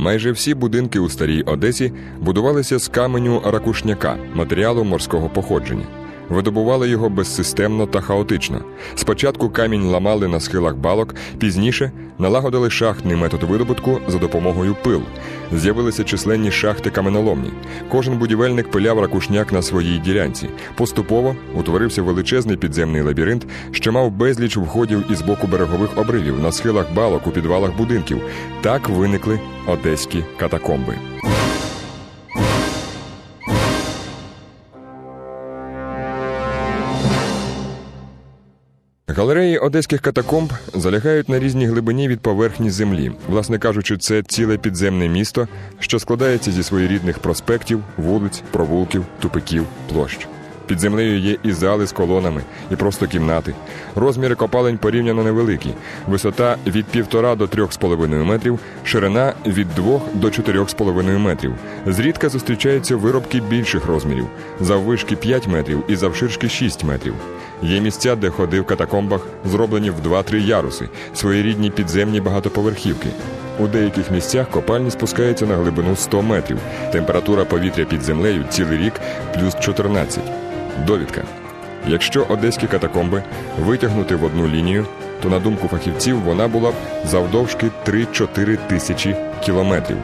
Майже всі будинки у старій Одесі будувалися з каменю ракушняка, матеріалу морського походження. Видобували його безсистемно та хаотично. Спочатку камінь ламали на схилах балок, пізніше налагодили шахтний метод видобутку за допомогою пил. З'явилися численні шахти каменоломні. Кожен будівельник пиляв ракушняк на своїй ділянці. Поступово утворився величезний підземний лабіринт, що мав безліч входів із боку берегових обривів на схилах балок у підвалах будинків. Так виникли одеські катакомби. Галереї одеських катакомб залягають на різній глибині від поверхні землі. Власне кажучи, це ціле підземне місто, що складається зі своєрідних проспектів, вулиць, провулків, тупиків, площ. Під землею є і зали з колонами, і просто кімнати. Розміри копалень порівняно невеликі. Висота від півтора до трьох з половиною метрів, ширина від двох до чотирьох з половиною метрів. Зрідка зустрічаються виробки більших розмірів, заввишки 5 метрів і завширшки 6 метрів. Є місця, де ходи в катакомбах зроблені в 2-3 яруси, своєрідні підземні багатоповерхівки. У деяких місцях копальні спускаються на глибину 100 метрів. Температура повітря під землею цілий рік плюс 14. Довідка. Якщо одеські катакомби витягнути в одну лінію, то на думку фахівців вона була б завдовжки 3-4 тисячі кілометрів.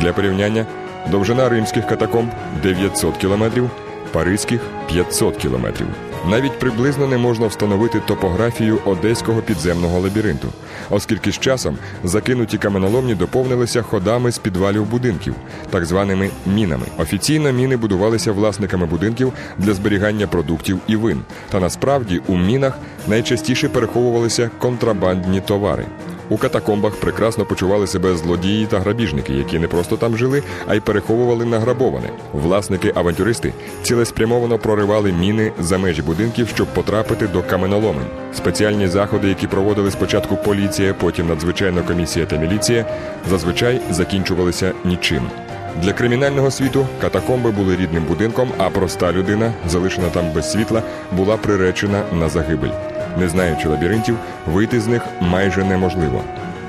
Для порівняння, довжина римських катакомб 900 кілометрів, паризьких 500 кілометрів. Навіть приблизно не можна встановити топографію одеського підземного лабіринту, оскільки з часом закинуті каменоломні доповнилися ходами з підвалів будинків, так званими мінами. Офіційно міни будувалися власниками будинків для зберігання продуктів і вин. Та насправді у мінах найчастіше переховувалися контрабандні товари. У катакомбах прекрасно почували себе злодії та грабіжники, які не просто там жили, а й переховували награбоване. Власники-авантюристи цілеспрямовано проривали міни за межі будинків, щоб потрапити до каменоломень. Спеціальні заходи, які проводили спочатку поліція, потім надзвичайна комісія та міліція, зазвичай закінчувалися нічим. Для кримінального світу катакомби були рідним будинком, а проста людина, залишена там без світла, була приречена на загибель. Не знаючи лабіринтів, вийти з них майже неможливо.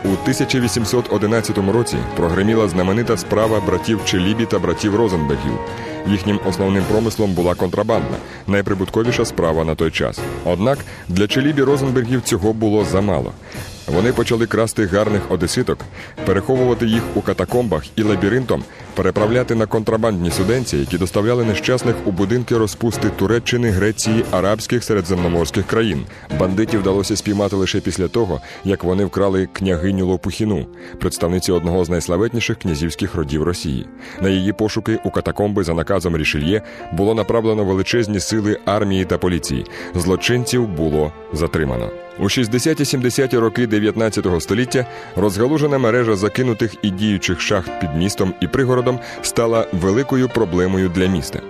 У 1811 році прогреміла знаменита справа братів Челібі та братів Розенбергів. Їхнім основним промислом була контрабандна, найприбутковіша справа на той час. Однак для Челібі Розенбергів цього було замало. Вони почали красти гарних одеситок, переховувати їх у катакомбах і лабіринтом переправляти на контрабандні суденці, які доставляли нещасних у будинки розпусти Туреччини, Греції, арабських середземноморських країн. Бандитів вдалося спіймати лише після того, як вони вкрали княгиню Лопухіну, представниці одного з найславетніших князівських родів Росії. На її пошуки у катакомби за наказом Рішельє було направлено величезні сили армії та поліції. Злочинців було затримано. У 60-70-ті роки 19 століття розгалужена мережа закинутих і діючих шахт під містом і пригородом стала великою проблемою для міста.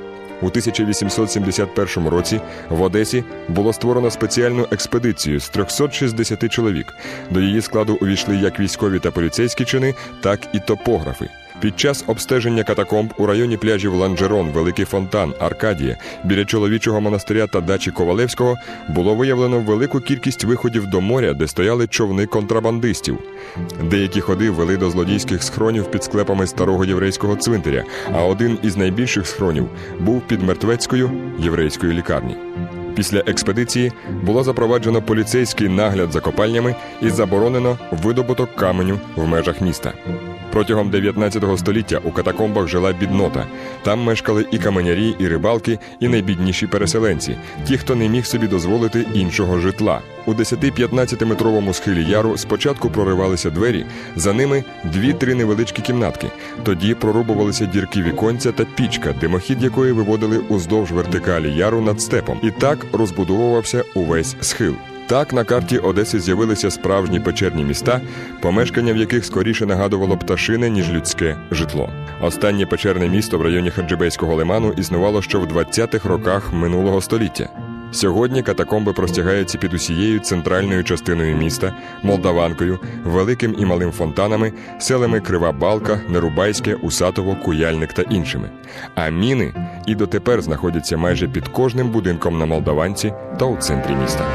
У 1871 році в Одесі було створено спеціальну експедицію з 360 чоловік. До її складу увійшли як військові та поліцейські чини, так і топографи. Під час обстеження катакомб у районі пляжів Ланжерон, Великий Фонтан, Аркадія, біля чоловічого монастиря та дачі Ковалевського було виявлено велику кількість виходів до моря, де стояли човни контрабандистів. Деякі ходи вели до злодійських схронів під склепами старого єврейського цвинтаря, а один із найбільших схронів був під мертвецькою єврейською лікарні. Після експедиції було запроваджено поліцейський нагляд за копальнями і заборонено видобуток каменю в межах міста. Протягом 19 століття у катакомбах жила біднота. Там мешкали і каменярі, і рибалки, і найбідніші переселенці, ті, хто не міг собі дозволити іншого житла. У 10-15 метровому схилі яру спочатку проривалися двері, за ними дві-три невеличкі кімнатки. Тоді прорубувалися дірки віконця та пічка, димохід якої виводили уздовж вертикалі яру над степом. І так розбудовувався увесь схил. Так на карті Одеси з'явилися справжні печерні міста, помешкання в яких скоріше нагадувало пташине, ніж людське житло. Останнє печерне місто в районі Хаджибейського лиману існувало ще в 20-х роках минулого століття. Сьогодні катакомби простягаються під усією центральною частиною міста, Молдаванкою, великим і малим фонтанами, селами Крива Балка, Нерубайське, Усатово, Куяльник та іншими. А міни і дотепер знаходяться майже під кожним будинком на Молдаванці та у центрі міста.